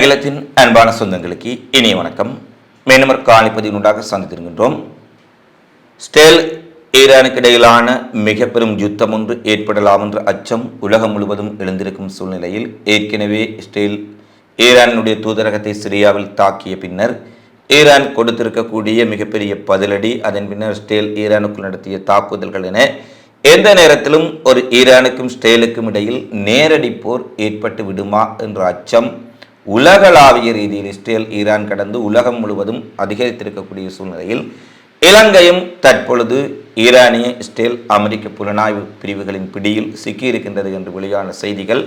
அகிலத்தின் அன்பான சொந்தங்களுக்கு இனிய வணக்கம். மேனமர் காணிப்பதியினுடாக சந்தித்திருக்கின்றோம். ஸ்டேல் ஈரானுக்கு இடையிலான மிக பெரும் யுத்தம் ஒன்று ஏற்படலாம் என்ற அச்சம் உலகம் முழுவதும் எழுந்திருக்கும் சூழ்நிலையில் ஏற்கனவே ஸ்டேல் ஈரானுடைய தூதரகத்தை சிரியாவில் தாக்கிய பின்னர் ஈரான் கொடுத்திருக்கக்கூடிய மிகப்பெரிய பதிலடி அதன் பின்னர் ஸ்டேல் ஈரானுக்குள் நடத்திய தாக்குதல்கள் என எந்த நேரத்திலும் ஒரு ஈரானுக்கும் ஸ்டேலுக்கும் இடையில் நேரடி போர் ஏற்பட்டு விடுமா என்ற அச்சம் உலகளாவிய ரீதியில் இஸ்ரேல் ஈரான் கடந்து உலகம் முழுவதும் அதிகரித்திருக்கக்கூடிய சூழ்நிலையில் இலங்கையும் தற்பொழுது ஈரானிய இஸ்ரேல் அமெரிக்க புலனாய்வு பிரிவுகளின் பிடியில் சிக்கியிருக்கின்றது என்று வெளியான செய்திகள்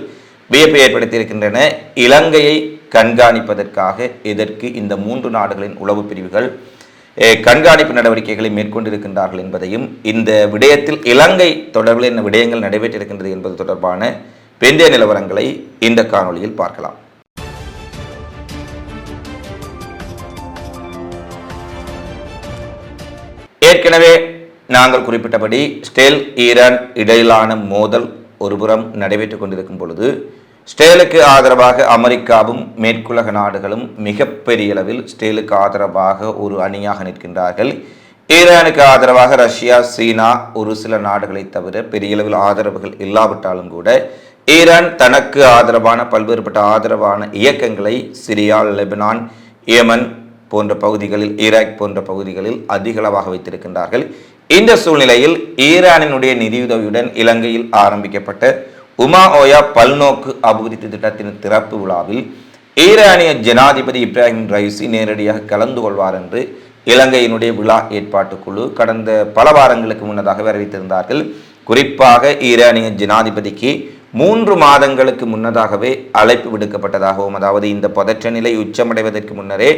வியப்பை ஏற்படுத்தியிருக்கின்றன. இலங்கையை கண்காணிப்பதற்காக இதற்கு இந்த மூன்று நாடுகளின் உளவு பிரிவுகள் கண்காணிப்பு நடவடிக்கைகளை மேற்கொண்டிருக்கின்றார்கள் என்பதையும் இந்த விடயத்தில் இலங்கை தொடர்பில் என்ன விடயங்கள் நடைபெற்றிருக்கின்றது என்பது தொடர்பான பெந்திய நிலவரங்களை இந்த காணொளியில் பார்க்கலாம். ஏற்கனவே நாங்கள் குறிப்பிட்டபடி ஸ்டேல் ஈரான் இடையிலான மோதல் ஒருபுறம் நடைபெற்றுக் கொண்டிருக்கும் பொழுது ஸ்டேலுக்கு ஆதரவாக அமெரிக்காவும் மேற்குலக நாடுகளும் மிகப்பெரிய அளவில் ஸ்டேலுக்கு ஆதரவாக ஒரு அணியாக நிற்கின்றார்கள். ஈரானுக்கு ஆதரவாக ரஷ்யா சீனா ஒரு சில நாடுகளை தவிர பெரிய அளவில் ஆதரவுகள் இல்லாவிட்டாலும் கூட ஈரான் தனக்கு ஆதரவான பல்வேறுபட்ட ஆதரவான இயக்கங்களை சிரியா லெபனான் ஏமன் போன்ற பகுதிகளில் ஈராக் போன்ற பகுதிகளில் அதிகளவாக வைத்திருக்கின்றார்கள். இந்த சூழ்நிலையில் ஈரானினுடைய நிதியுதவியுடன் இலங்கையில் ஆரம்பிக்கப்பட்ட உமா ஓயா பல்நோக்கு அபிவிருத்தி திட்டத்தின் திறப்பு விழாவில் ஈரானிய ஜனாதிபதி இப்ராஹிம் ரைசி நேரடியாக கலந்து கொள்வார் என்று இலங்கையினுடைய விழா ஏற்பாட்டுக்குழு கடந்த பல வாரங்களுக்கு முன்னதாக அறிவித்திருந்தார்கள். குறிப்பாக ஈரானிய ஜனாதிபதிக்கு மூன்று மாதங்களுக்கு முன்னதாகவே அழைப்பு விடுக்கப்பட்டதாகவும் அதாவது இந்த பதற்ற நிலை உச்சமடைவதற்கு முன்னரே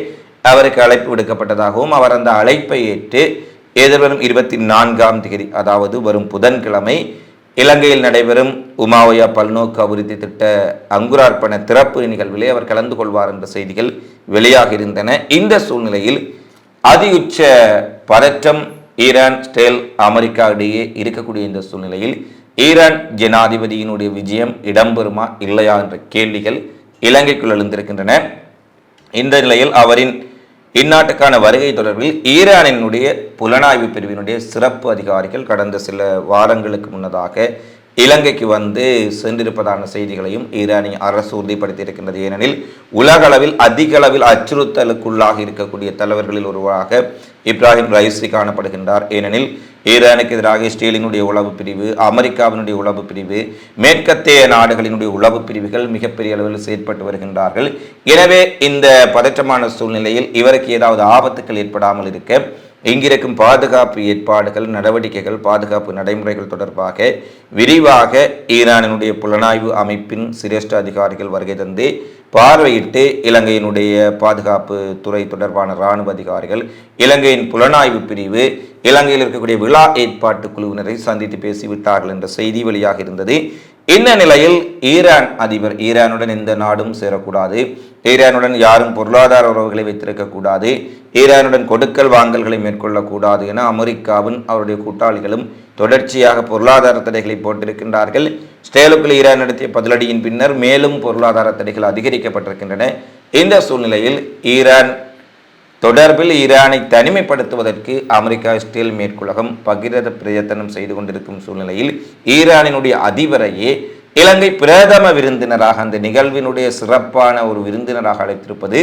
அவருக்கு அழைப்பு விடுக்கப்பட்டதாகவும் அவர் அந்த அழைப்பை ஏற்று எதிர்வரும் இருபத்தி நான்காம் தேதி அதாவது வரும் புதன்கிழமை இலங்கையில் நடைபெறும் உமாவயா பல்நோக்கு அபிவிருத்தி திட்ட அங்குரார்ப்பண திறப்பு நிகழ்விலே அவர் கலந்து கொள்வார் என்ற செய்திகள் வெளியாக இருந்தன. இந்த சூழ்நிலையில் அதியுச்ச பதற்றம் ஈரான் ஸ்டேல் அமெரிக்கா இடையே இருக்கக்கூடிய இந்த சூழ்நிலையில் ஈரான் ஜனாதிபதியினுடைய விஜயம் இடம்பெறுமா இல்லையா என்ற கேள்விகள் இலங்கைக்குள் எழுந்திருக்கின்றன. இந்த நிலையில் அவரின் இந்நாட்டுக்கான வருகை தொடர்பில் ஈரானினுடைய புலனாய்வு பிரிவினுடைய சிறப்பு அதிகாரிகள் கடந்த சில வாரங்களுக்கு முன்னதாக இலங்கைக்கு வந்து சென்றிருப்பதான செய்திகளையும் ஈரானிய அரசு உறுதிப்படுத்தியிருக்கின்றது. ஏனெனில் உலக அளவில் அதிக அளவில் அச்சுறுத்தலுக்குள்ளாக இருக்கக்கூடிய தலைவர்களில் ஒருவராக இப்ராஹிம் ரைசி காணப்படுகின்றார். ஏனெனில் ஈரானுக்கு எதிராக இஸ்ரேலினுடைய உளவு பிரிவு அமெரிக்காவினுடைய உளவு பிரிவு மேற்கத்தைய நாடுகளினுடைய உளவு பிரிவுகள் மிகப்பெரிய அளவில் செயற்பட்டு வருகின்றார்கள். எனவே இந்த பதற்றமான சூழ்நிலையில் இவருக்கு ஏதாவது ஆபத்துக்கள் ஏற்படாமல் இருக்க இங்கிருக்கும் பாதுகாப்பு ஏற்பாடுகள் நடவடிக்கைகள் பாதுகாப்பு நடைமுறைகள் தொடர்பாக விரிவாக ஈரானினுடைய புலனாய்வு அமைப்பின் சிரேஷ்ட அதிகாரிகள் வருகை தந்து பார்வையிட்டு இலங்கையினுடைய பாதுகாப்பு துறை தொடர்பான இராணுவ அதிகாரிகள் இலங்கையின் புலனாய்வு பிரிவு இலங்கையில் இருக்கக்கூடிய விழா ஏற்பாட்டு குழுவினரை சந்தித்து பேசிவிட்டார்கள் என்ற செய்தி வெளியாக இருந்தது. இந்த நிலையில் ஈரான் அதிபர் ஈரானுடன் எந்த நாடும் சேரக்கூடாது? ஈரானுடன் யாரும் பொருளாதார உறவுகளை வைத்திருக்கக்கூடாது ஈரானுடன் கொடுக்கல் வாங்கல்களை மேற்கொள்ளக்கூடாது என அமெரிக்காவும் அவருடைய கூட்டாளிகளும் தொடர்ச்சியாக பொருளாதார தடைகளை போட்டிருக்கின்றார்கள். ஸ்டேலுக்குள் ஈரான் நடத்திய பதிலடியின் பின்னர் மேலும் பொருளாதார தடைகள் அதிகரிக்கப்பட்டிருக்கின்றன. இந்த சூழ்நிலையில் ஈரான் தொடர்பில் ஈரானை தனிமைப்படுத்துவதற்கு அமெரிக்கா இஸ்ரேல் மேற்குலகம் பகிரத பிரயத்தனம் செய்து கொண்டிருக்கும் சூழ்நிலையில் ஈரானினுடைய அதிபரையே இலங்கை பிரதம விருந்தினராக அந்த நிகழ்வினுடைய சிறப்பான ஒரு விருந்தினராக அழைத்திருப்பது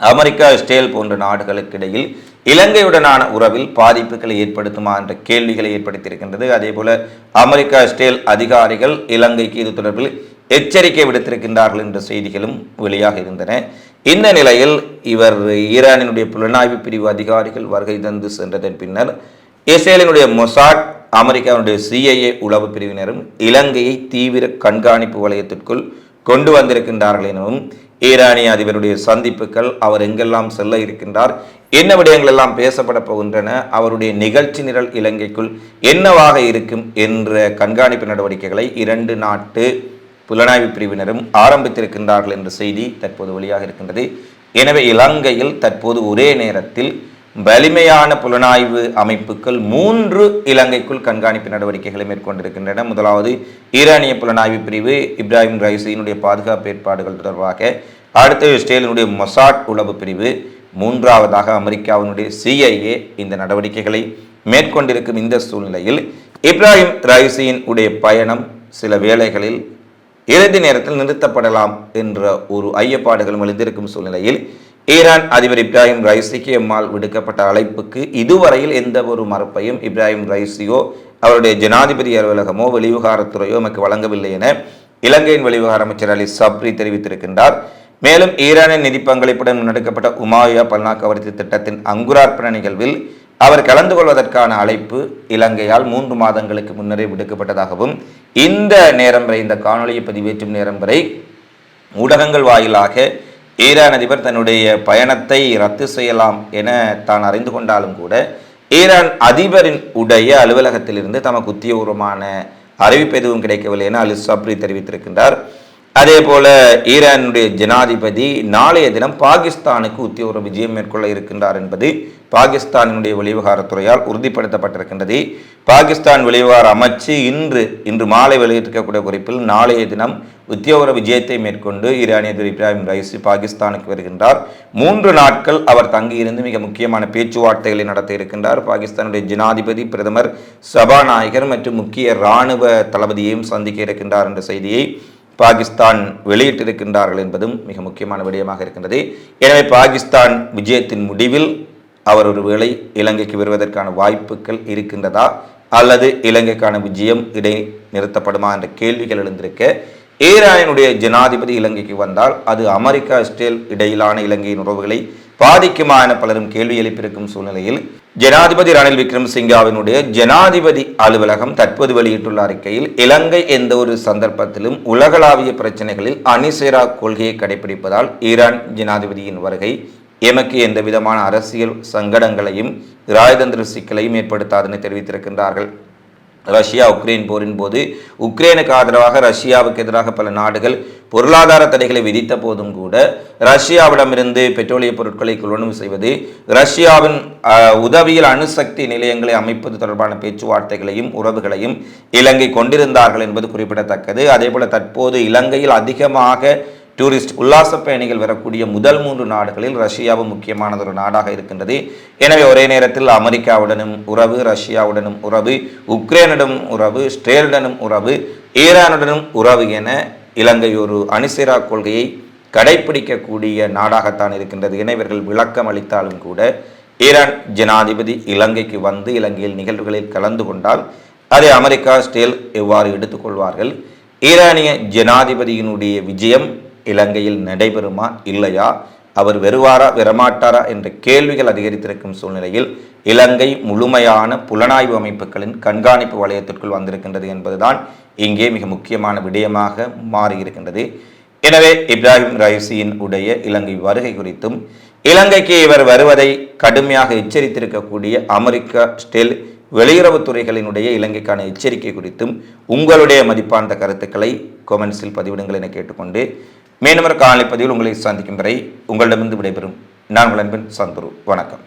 அமெரிக்கா இஸ்ரேல் போன்ற நாடுகளுக்கு இடையில் இலங்கையுடனான உறவில் பாதிப்புகளை ஏற்படுத்துமா என்ற கேள்விகளை ஏற்படுத்தியிருக்கின்றது. அதே போல அமெரிக்கா இஸ்ரேல் அதிகாரிகள் இலங்கைக்கு இது தொடர்பில் எச்சரிக்கை விடுத்திருக்கின்றார்கள் என்ற செய்திகளும் வெளியாக இருந்தன. இந்த நிலையில் இவர் ஈரானினுடைய புலனாய்வு பிரிவு அதிகாரிகள் வருகை தந்து சென்றதன் பின்னர் இஸ்ரேலினுடைய மொசாட் அமெரிக்காவினுடைய சிஐஏ உளவு பிரிவினரும் இலங்கையை தீவிர கண்காணிப்பு வலயத்திற்குள் கொண்டு வந்திருக்கின்றார்கள் எனவும் ஈரானிய அதிபருடைய சந்திப்புகள் அவர் எங்கெல்லாம் செல்ல இருக்கின்றார் என்ன விடயங்கள் எல்லாம் பேசப்பட போகின்றன அவருடைய நிகழ்ச்சி நிரல் இலங்கைக்குள் என்னவாக இருக்கும் என்ற கண்காணிப்பு நடவடிக்கைகளை இரண்டு நாட்டு புலனாய்வு பிரிவினரும் ஆரம்பித்திருக்கின்றார்கள் என்ற செய்தி தற்போது வெளியாக இருக்கின்றது. எனவே இலங்கையில் தற்போது ஒரே நேரத்தில் வலிமையான புலனாய்வு அமைப்புகள் மூன்று இலங்கைக்குள் கண்காணிப்பு நடவடிக்கைகளை மேற்கொண்டிருக்கின்றன. முதலாவது ஈரானிய புலனாய்வு பிரிவு இப்ராஹிம் ரைசியினுடைய பாதுகாப்பு ஏற்பாடுகள் தொடர்பாக அடுத்து இஸ்ரேலினுடைய மொசாட் உளவு பிரிவு மூன்றாவதாக அமெரிக்காவினுடைய சிஐஏ இந்த நடவடிக்கைகளை மேற்கொண்டிருக்கும் இந்த சூழ்நிலையில் இப்ராஹிம் ரைசியின் உடைய பயணம் சில வேளைகளில் இறுதி நேரத்தில் நிறுத்தப்படலாம் என்ற ஒரு ஐயப்பாடுகளும் எழுந்திருக்கும் சூழ்நிலையில் ஈரான் அதிபர் இப்ராஹிம் ரைசிக்கு எம்மால் விடுக்கப்பட்ட அழைப்புக்கு இதுவரையில் எந்த ஒரு மறுப்பையும் இப்ராஹிம் ரைசியோ அவருடைய ஜனாதிபதி அலுவலகமோ வெளிவிவகாரத்துறையோ நமக்கு வழங்கவில்லை என இலங்கையின் வெளிவிவகார அமைச்சர் அலி சப்ரி தெரிவித்திருக்கின்றார். மேலும் ஈரானின் நிதி பங்களிப்புடன் முன்னெடுக்கப்பட்ட உமாயா பல்நாக்கவர்த்தி திட்டத்தின் அங்குரார்ப்பண நிகழ்வில் அவர் கலந்து கொள்வதற்கான அழைப்பு இலங்கையால் மூன்று மாதங்களுக்கு முன்னரே விடுக்கப்பட்டதாகவும் இந்த நேரம் வரை இந்த காணொலியை பதிவேற்றும் நேரம் வரை ஊடகங்கள் வாயிலாக ஈரான் அதிபர் தன்னுடைய பயணத்தை ரத்து செய்யலாம் என தான் அறிந்து கொண்டாலும் கூட ஈரான் அதிபரின் உடைய அலுவலகத்திலிருந்து தமக்கு உத்தியோகமான அறிவிப்பு எதுவும் கிடைக்கவில்லை என அலி சப்ரி தெரிவித்திருக்கின்றார். அதே போல ஈரானுடைய ஜனாதிபதி நாளைய தினம் பாகிஸ்தானுக்கு உத்தியோக விஜயம் மேற்கொள்ள இருக்கின்றார் என்பது பாகிஸ்தானினுடைய வெளிவிவகாரத்துறையால் உறுதிப்படுத்தப்பட்டிருக்கின்றது. பாகிஸ்தான் வெளிவிவகார அமைச்சு இன்று இன்று மாலை வெளியிட்டிருக்கக்கூடிய குறிப்பில் நாளைய தினம் உத்தியோக விஜயத்தை மேற்கொண்டு ஈரானிய அதிபர் இப்ராஹிம் ரைசி பாகிஸ்தானுக்கு வருகின்றார். மூன்று நாட்கள் அவர் தங்கியிருந்து மிக முக்கியமான பேச்சுவார்த்தைகளை நடத்த இருக்கின்றார். பாகிஸ்தானுடைய ஜனாதிபதி பிரதமர் சபாநாயகர் மற்றும் முக்கிய இராணுவ தளபதியையும் சந்திக்க இருக்கின்றார் என்ற செய்தியை பாகிஸ்தான் வெளியிட்டிருக்கின்றார்கள் என்பதும் மிக முக்கியமான விடயமாக இருக்கின்றது. எனவே பாகிஸ்தான் விஜயத்தின் முடிவில் அவர் ஒருவேளை இலங்கைக்கு வருவதற்கான வாய்ப்புகள் இருக்கின்றதா? அல்லது இலங்கைக்கான விஜயம் இடை நிறுத்தப்படுமா என்ற கேள்விகள் எழுந்திருக்க ஈரானினுடைய ஜனாதிபதி இலங்கைக்கு வந்தால் அது அமெரிக்கா இஸ்ரேல் இடையிலான இலங்கையின் உறவுகளை பாதிக்குமா என பலரும் கேள்வி எழுப்பியிருக்கும் சூழ்நிலையில் ஜனாதிபதி ரணில் விக்ரமசிங்காவினுடைய ஜனாதிபதி அலுவலகம் தற்போது வெளியிட்டுள்ள அறிக்கையில் இலங்கை எந்த ஒரு சந்தர்ப்பத்திலும் உலகளாவிய பிரச்சனைகளில் அணிசேரா கொள்கையை கடைபிடிப்பதால் ஈரான் ஜனாதிபதியின் வருகை எமக்கு எந்த விதமான அரசியல் சங்கடங்களையும் ராஜதந்திர சிக்கலையும் ஏற்படுத்தாதுன்னு தெரிவித்திருக்கின்றார்கள். ரஷ்யா உக்ரைன் போரின் போது உக்ரைனுக்கு ஆதரவாக ரஷ்யாவுக்கு எதிராக பல நாடுகள் பொருளாதார தடைகளை விதித்த போதும் கூட ரஷ்யாவிடமிருந்து பெட்ரோலிய பொருட்களை கொள்வனவு செய்வது ரஷ்யாவின் உதவியில் அணுசக்தி நிலையங்களை அமைப்பது தொடர்பான பேச்சுவார்த்தைகளையும் உறவுகளையும் இலங்கை கொண்டிருந்தார்கள் என்பது குறிப்பிடத்தக்கது. அதேபோல தற்போது இலங்கையில் அதிகமாக டூரிஸ்ட் உல்லாச பயணிகள் வரக்கூடிய முதல் மூன்று நாடுகளில் ரஷ்யாவும் முக்கியமானதொரு ஒரு நாடாக இருக்கின்றது. எனவே ஒரே நேரத்தில் அமெரிக்காவுடனும் உறவு ரஷ்யாவுடனும் உறவு உக்ரைனுடனும் உறவு ஸ்ட்ரேலுடனும் உறவு ஈரானுடனும் உறவு என இலங்கை ஒரு அணிசிரா கொள்கையை கடைபிடிக்கக்கூடிய நாடாகத்தான் இருக்கின்றது. என இவர்கள் விளக்கம் அளித்தாலும் கூட ஈரான் ஜனாதிபதி இலங்கைக்கு வந்து இலங்கையில் நிகழ்வுகளில் கலந்து கொண்டால் அதை அமெரிக்கா ஸ்டேல் எவ்வாறு எடுத்துக்கொள்வார்கள்? ஈரானிய ஜனாதிபதியினுடைய விஜயம் இலங்கையில் நடைபெறுமா இல்லையா? அவர் வருவாரா வரமாட்டாரா என்ற கேள்விகள் அதிகரித்திருக்கும் சூழ்நிலையில் இலங்கை முழுமையான புலனாய்வு அமைப்புகளின் கண்காணிப்பு வளையத்திற்குள் வந்திருக்கின்றது என்பதுதான் இங்கே மிக முக்கியமான விடயமாக மாறியிருக்கின்றது. எனவே இப்ராஹிம் ரைசியின் உடைய இலங்கை வருகை குறித்தும் இலங்கைக்கு இவர் வருவதை கடுமையாக எச்சரித்திருக்கக்கூடிய அமெரிக்கா ஸ்டெல் வெளியுறவுத்துறைகளினுடைய இலங்கைக்கான எச்சரிக்கை குறித்தும் உங்களுடைய மதிப்பான கருத்துக்களை கொமெண்ட்ஸில் பதிவிடுங்கள் என கேட்டுக்கொண்டு மீனவர் காலை பதிவில் உங்களை சந்திக்கும் வரை உங்களிடமிருந்து விடைபெறும். நான் உங்கள் அன்பின் சந்துரு. வணக்கம்.